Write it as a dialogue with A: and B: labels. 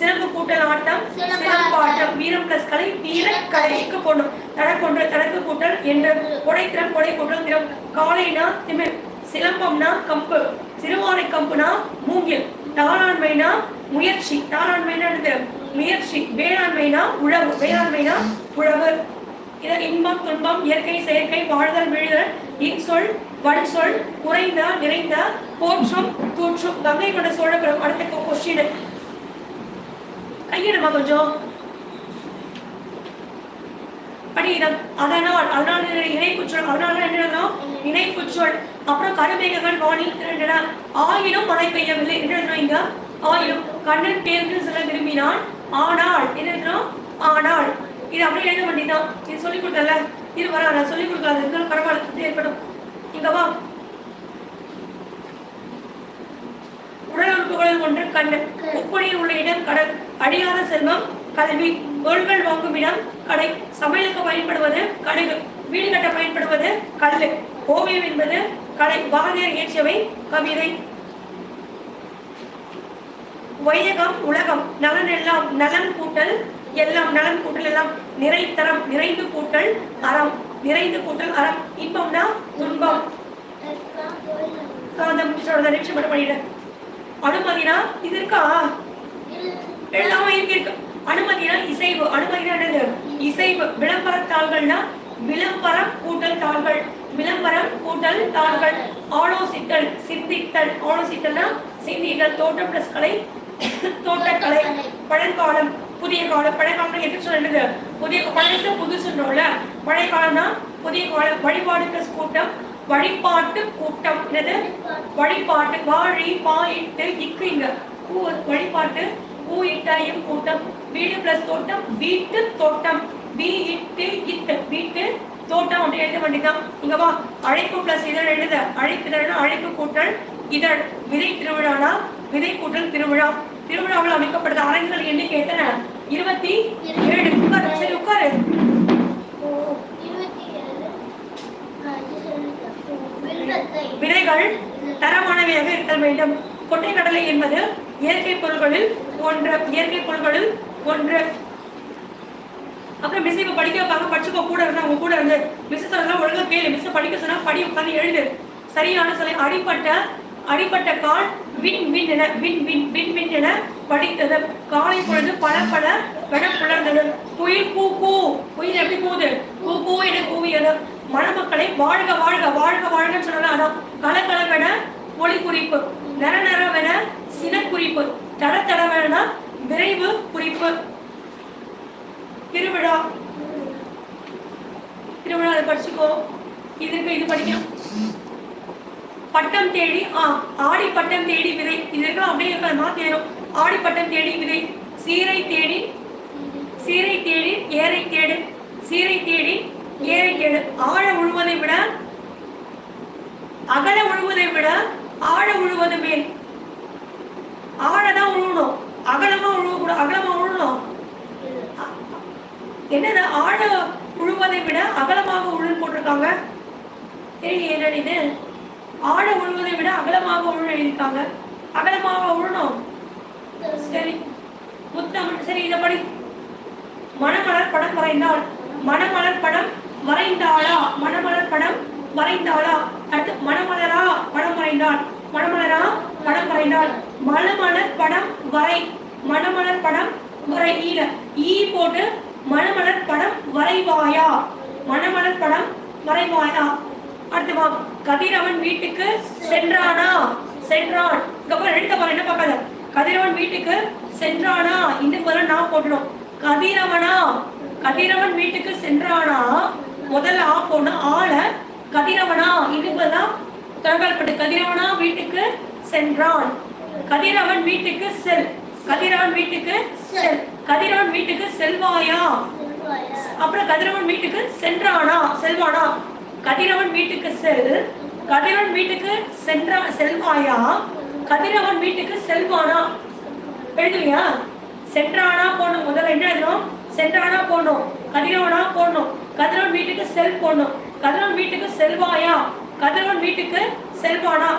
A: சிறப்பு கூட்டல் ஆட்டம் சிறப்பாட்டம் வீரம் பிளஸ் கலை வீர கலைக்கு போடணும் தடக்கொன்று தடக்கு கூட்டல் என்ற கொடைத்திறம் கொடை கூட்டல் திறம். காலைனா திமிர் சிலம்பம்னா கம்பு சிறுவானை கம்புனா மூங்கில் தாராண்மைனா முயற்சி தாராண்மைனா என்னது முயற்சி வேளாண்மைனா உழவு வேளாண்மைனா உழவு. இத இன்பம் துன்பம் இயற்கை செயற்கை வாழ்தல் விழுதல் இன்சொல் வன்சொல் குறைந்த நிறைந்த போற்றும் தூற்றும். கங்கை கொண்ட சோழபுரம் அடுத்த கொஸ்டின் கையிடுமா கொஞ்சம். படியிடம் அதனால் அதனால் இணைப்புச்சொல் அதனால என்ன இணைப்புச்சொல். அப்புறம் கருமேகங்கள் வானில் திரண்டன ஆயினும் மழை பெய்யவில்லை. என்ன இங்க? ஆயினும் கண்ணன் பேருந்து செல்ல விரும்பினான். ஆனால் என்ன ஆனால். இது அப்படியே எழுத வேண்டியதான் இது சொல்லிக் கொடுத்தல இது வரா நான் சொல்லிக் கொடுக்காது. இருந்தாலும் பரவாயில்ல. ஏற்படும். இங்க வா. உறுப்புகளில் ஒன்று கண்ணு உப்புணியில் உள்ள இடம் கடல். அழியாத செல்வம் கல்வி பொருள்கள் வாங்கும் இடம் கடை. சமையலுக்கு பயன்படுவது கடுகு. வீடு கட்ட பயன்படுவது கல்லு. ஓவியம் என்பது கடை. பாரதியார் இயற்றியவை கவிதை. வையகம் உலகம். நலன் எல்லாம் நலன் கூட்டல் எல்லாம் நலன் கூட்டல் எல்லாம் நிறைத்தரம் நிறைந்து கூட்டல் அறம். நிறைந்து கூட்டல் அறம். இன்பம்னா துன்பம். நிமிஷம் மட்டும் பண்ணிடுறேன் அனுமதினா இது இருக்கா? எல்லாமே இருக்கு இருக்கு. அனுமதினா இசைவு. அனுமதினா என்னது? இசைவு. விளம்பரத்தாள்கள்னா விளம்பரம் கூட்டல் தாள்கள். விளம்பரம் கூட்டல் தாள்கள். ஆலோசித்தல் சிந்தித்தல். ஆலோசித்தல்னா சிந்தித்தல் தோட்டம் பிளஸ் கலை தோட்டக்கலை பழங்காலம் புதிய காலம். பழங்காலம் எதுக்கு சொல்லுது புதிய பழசு புதுசுன்றோம்ல. பழைய காலம்னா புதிய காலம். வழிபாடு பிளஸ் கூட்டம் வழிபாட்டு கூட்டம். என்னது? வழிபாட்டு வாழி பாயிட்டு இக்கு இங்க பூ வழிபாட்டு பூ இட்டையும் கூட்டம். வீடு பிளஸ் தோட்டம் வீட்டு தோட்டம். வீ இட்டு இட்டு வீட்டு தோட்டம் அப்படி எழுத வேண்டியதான் இங்க வா. அழைப்பு பிளஸ் இதழ் எழுத. அழைப்பிதழ்னா அழைப்பு கூட்டல் இதழ். விதை திருவிழானா? விதை கூட்டல் திருவிழா. திருவிழாவில் அமைக்கப்படுற அரங்குகள் எண்ணிக்கை எத்தனை? இருபத்தி ஏழு உட்கார் சரி உட்கார். வேண்டும். கொட்டை கடலை என்பது இயற்கை பொருள்களில் ஒன்று இயற்கை பொருள்களில் ஒன்று. அப்புறம் மிஸ் இப்போ படிக்க வைப்பாங்க படிச்சுக்கோ கூட இருந்தா உங்க கூட இருந்து. மிஸ் சொல்லலாம் ஒழுங்கா கேளு. மிஸ் படிக்க சொன்னா படி உட்காந்து எழுது. சரியான சொல்லி அடிப்பட்ட அடிப்பட்ட கால் வின் வின் என வின் வின் வின் வின் என படித்தது. காலை பொழுது பல பல வெட புலர்ந்தது குயில் பூ கூ குயில் எப்படி கூது கூ கூ என கூவியது மணமக்களை வாழ்க வாழ்க வாழ்க வாழ்கன்னு சொல்லலாம் அதான் கலகலவென ஒளி குறிப்பு நர நரவென சின குறிப்பு தட தடவென விரைவு குறிப்பு திருவிழா. திருவிழா அதை படிச்சுக்கோ. இதுக்கு இது படிக்கணும் பட்டம் தேடி ஆ ஆடி பட்டம் தேடி விதை. இதற்கு அப்படியே இருக்க தேரும் ஆடி பட்டம் தேடி விதை. சீரை தேடி சீரை தேடி ஏரை தேடு. சீரை தேடி ஏரை தேடு. ஆழ உழுவதை விட அகல உழுவதை விட ஆழ உழுவது மேல் ஆழதான் உழுவணும். அகலமா உழுவக்கூட அகலமா உழுவணும் என்னது? ஆழ உழுவதை விட அகலமாக உழல் போட்டிருக்காங்க. தெரியல என்னடி இது ஆழ உழுவதை விட அகலமாக உழு எழுதியிருக்காங்க. அகலமாக உழணும் சரி. முத்தமிழ் சரி இதை படி. மணமலர் படம் வரைந்தாள். மணமலர் படம் வரைந்தாளா? மணமலர் படம் வரைந்தாளா? அடுத்து மணமலர் வரைந்தாள் மணமலரா படம் வரைந்தாள் மணமலர் படம் வரை. மணமலர் படம் வரை ஈல ஈ போட்டு மணமலர் படம் வரைவாயா? மணமலர் படம் வரைவாயா? அடுத்து வா கதிரவன் வீட்டுக்கு சென்றானா? சென்றான். இதுக்கப்புறம் பாரு எழுத்த பாரு என்ன பார்க்காத? கதிரவன் வீட்டுக்கு சென்றானா? இந்த முதல்ல நான் போடணும் கதிரவனா? கதிரவன் வீட்டுக்கு சென்றானா? முதல்ல ஆ போடணும். ஆள கதிரவனா? இது தகவல்பட்டு கதிரவனா வீட்டுக்கு சென்றான். கதிரவன் வீட்டுக்கு செல். கதிரவன் வீட்டுக்கு செல். கதிரவன் வீட்டுக்கு செல்வாயா? அப்புறம் கதிரவன் வீட்டுக்கு சென்றானா? செல்வானா? கதிரவன் வீட்டுக்கு செல். கதிரவன் வீட்டுக்கு சென்றா செல்வாயா? கதிரவன் வீட்டுக்கு செல்வானா? எழுதுலையா? சென்றானா போனோம். முதல்ல என்ன எழுதணும் சென்றானா போனோம். கதிரவனா போடணும் கதிரவன் வீட்டுக்கு செல் போடணும் கதிரவன் வீட்டுக்கு செல்வாயா? கதிரவன் வீட்டுக்கு செல்வானா?